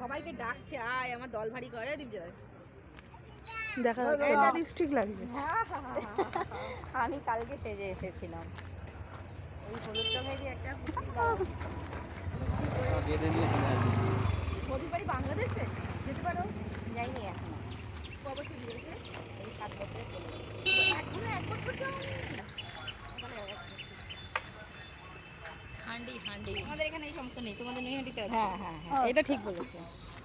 সবাইকে ডাকছে আয় আমার দল ভারী করে দীপজয় দেখা যাচ্ছে লিপস্টিক লাগিয়েছে। আমি কালকে সেজে এসেছিলাম। ওই হলুদ রঙেরই একটা মোদি বাড়ি বাংলাদেশে যেতে পারো। যাইনি এখনও। ক বছর বিয়েছে এই সাত বছর চলে এখনও এক বছর যাওনি ওখানে এক বছর। হান্ডি হান্ডি। আমাদের এখানে এই সমস্ত নেই তোমাদের নৈহাটিতে আছে। হ্যাঁ হ্যাঁ হ্যাঁ এটা ঠিক বলেছে।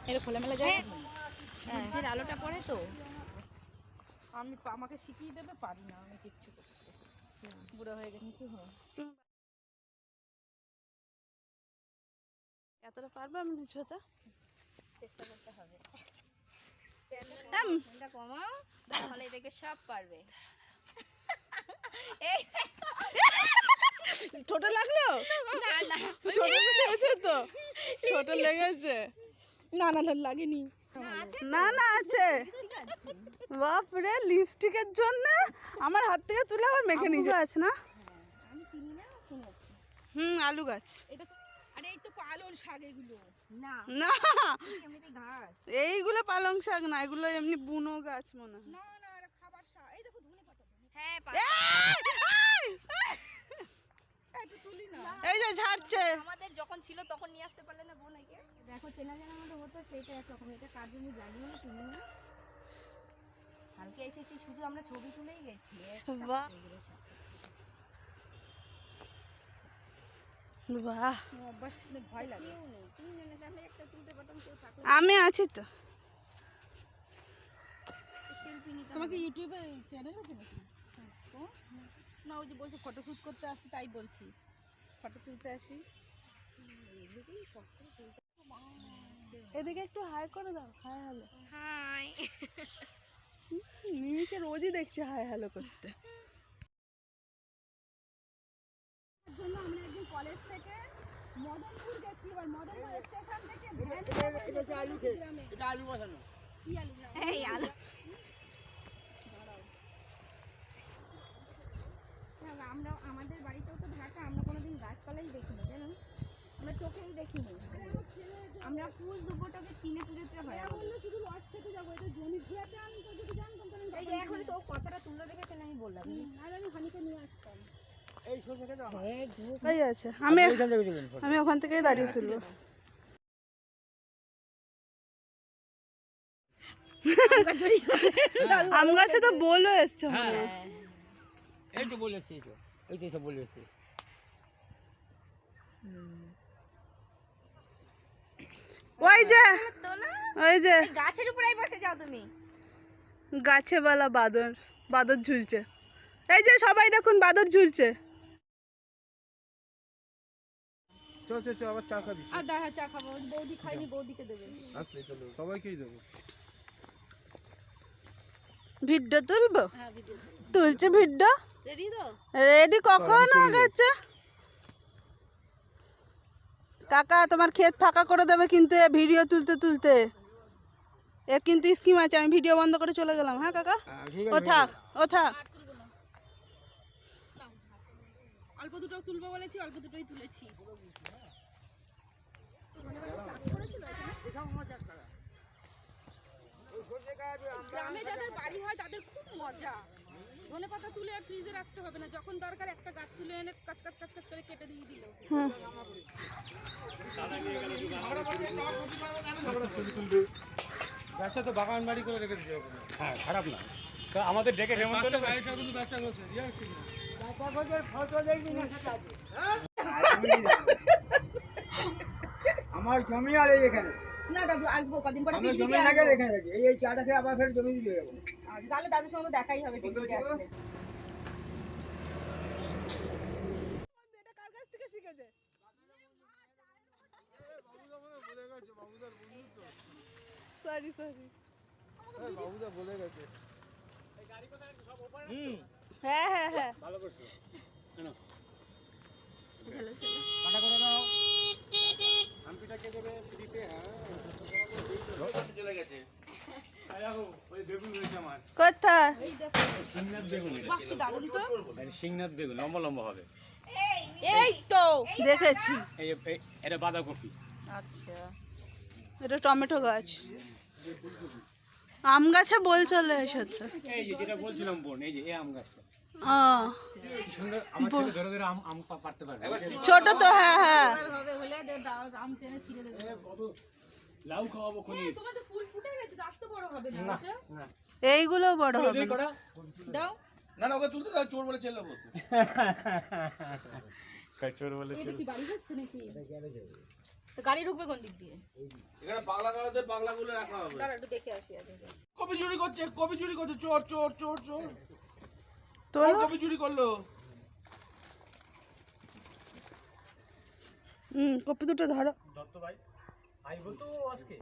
এটা খোলামেলা যায়? সূর্যের আলোটা পড়ে তো। আমি আমাকে শিখিয়ে দেবে পারি না আমি কিচ্ছু করতে বুড়ো হয়ে গেছি। হ্যাঁ। এতটা পারবে আমি হতে? চেষ্টা করতে হবে। হ্যাঁ এটা কমাও তাহলে দেখবে সব পারবে। ছোট লাগল? না না। ছোট লেগেছে তো? ছোট লেগেছে? না না না লাগেনি। না না আছে। বাপরে লিপস্টিকের জন্য? আমার হাত থেকে তুলে আবার মেখে নিয়ে আছে না? আমি চিনি না শুনেছি। হুম আলু গাছ। এটা আরে এই তো পালন শাক এগুলো। না। না। এইগুলো পালং শাক না এগুলো এমনি বুনো গাছ মনে হয়। না না খাবার শাক। এই দেখো ধনে পাতা হ্যাঁ এই, এই! একটু তুলি না ঝাড়ছে আমাদের যখন ছিল তখন নিয়ে আসতে পারলে না বোন একে। দেখো চেনা জানা মতো হতো সেইটা একরকম এটা কার জন্য জানিও না চিনি না। কালকে এসেছি শুধু আমরা ছবি তুলেই গেছি। বাহ। বাহ। ভয় লাগে। তুমি নেনে তাহলে একটা তুলতে পারতাম কেউ আমি আছি তো। তোমাকে ইউটিউবে চ্যানেল আছে নাকি? না ওই যে বলছে ফটো শুট করতে আসি তাই বলছি। ফটো তুলতে আসি। এদিকে একটু হাই করে দাও হাই হ্যালো। হাই। মিমিকে রোজই দেখছি হাই হ্যালো করতে। জন্য আমরা একদিন কলেজ থেকে মদনপুর গেছি এবার মদনপুর স্টেশন থেকে এই আলো না, আমরা আমাদের বাড়িতেও তো ঢাকা আমরা কোনোদিন গাছপালাই দেখিনি জানো আমরা চোখেই দেখিনি। আমরা ফুল দুপুরটাকে কিনে পুজোতে হয়। শুধু লজ খেতে যাব এটা জমি ঘুরাতে আমি তো যদি জানতাম তাহলে এই যে এখন তো কথাটা তুলে দেখেছেন আমি বললাম। আর আমি হানিকে নিয়ে আসতাম। এই আছে। আমি আমি ওখান থেকেই দাঁড়িয়ে তুলবো। আম গাছে তো বলো এসছে। হ্যাঁ। এই তো বলে এসছি এই তো ওই যে ওই যে। গাছের উপরেই বসে যাও তুমি। গাছে বালা বাদর বাদর ঝুলছে। এই যে সবাই দেখুন বাদর ঝুলছে। চল চল চল আবার চা খাবি। আর দাঁড়া চা খাব। বৌদি খাইনি বৌদিকে দেবে। আসলে চলো সবাইকেই দেবো। ভিডিও তুলবো? হ্যাঁ তুলছে ভিডিও রেডি তো? রেডি কখন গেছে কাকা তোমার ক্ষেত ফাঁকা করে দেবে কিন্তু ভিডিও তুলতে তুলতে। এর কিন্তু স্কিম আছে আমি ভিডিও বন্ধ করে চলে গেলাম হ্যাঁ কাকা? ও থাক ও থাক। অল্প দুটো তুলবো বলেছি অল্প দুটোই তুলেছি। গ্রামে যাদের বাড়ি হয় তাদের খুব মজা। ধনে পাতা তুলে আর ফ্রিজে রাখতে হবে না। যখন দরকার একটা গাছ তুলে এনে কাচ কাচ কাচ কাচ করে কেটে দিয়ে দিল। গাছটা তো বাগান বাড়ি করে রেখে দিয়েছে হ্যাঁ খারাপ না। তা আমাদের ডেকে নেমন্তন্ন করে- কিন্তু ব্যবসা করছে রিয়াল ঠিক না আমার জমি আর এই এখানে। না দাদু আসব কদিন পরে জমি আসব। এখানে এই এই চাটা খেয়ে আবার ফের জমি দিয়ে যাব। তাহলে দাদুর সঙ্গে দেখাই হবে পিকনিকে আসলে। শিখেছে সরি সরি বাবুদা বলে গেছে। হ্যাঁ হ্যাঁ হ্যাঁ। ভালো করছ। কেন? চলো চলো। কাটা করে দাও। আমপিটা কে দেবে ফ্রিতে হ্যাঁ ওই বেগুন রয়েছে আমার কোথায় সিংনাথ বেগুন বাহ তো। সিংনাথ বেগুন লম্বা লম্বা হবে। এই তো। দেখেছি। এটা বাঁধাকপি। আচ্ছা। এটা টমেটো গাছ। আম গাছে বল চলে এসেছে। এই যে যেটা বলছিলাম বোন এই যে এই আম গাছটা। ছোট তো হ্যাঁ হ্যাঁ। লাউ খাওয়াবো খনি তোমার তো ফুল ফুটে গেছে গাছ তো বড় হবে না এইগুলো বড় হবে। দাও। না না ওকে তুলতে দাও চোর বলে চেল্লাবো। কাচর বলে এটা কি বাড়ি যাচ্ছে নাকি? তো গাড়ি ঢুকবে কোন দিক দিয়ে? এখানে পাগলা গাড়াতে পাগলাগুলো রাখা হবে। দাঁড়া একটু দেখে আসি আগে। কপি চুরি করছে কপি চুরি করছে চোর চোর চোর চোর। তোলো। কপি চুরি করল। হুম কপি দুটো ধরো। দত্ত ভাই। আইবো তো আজকে।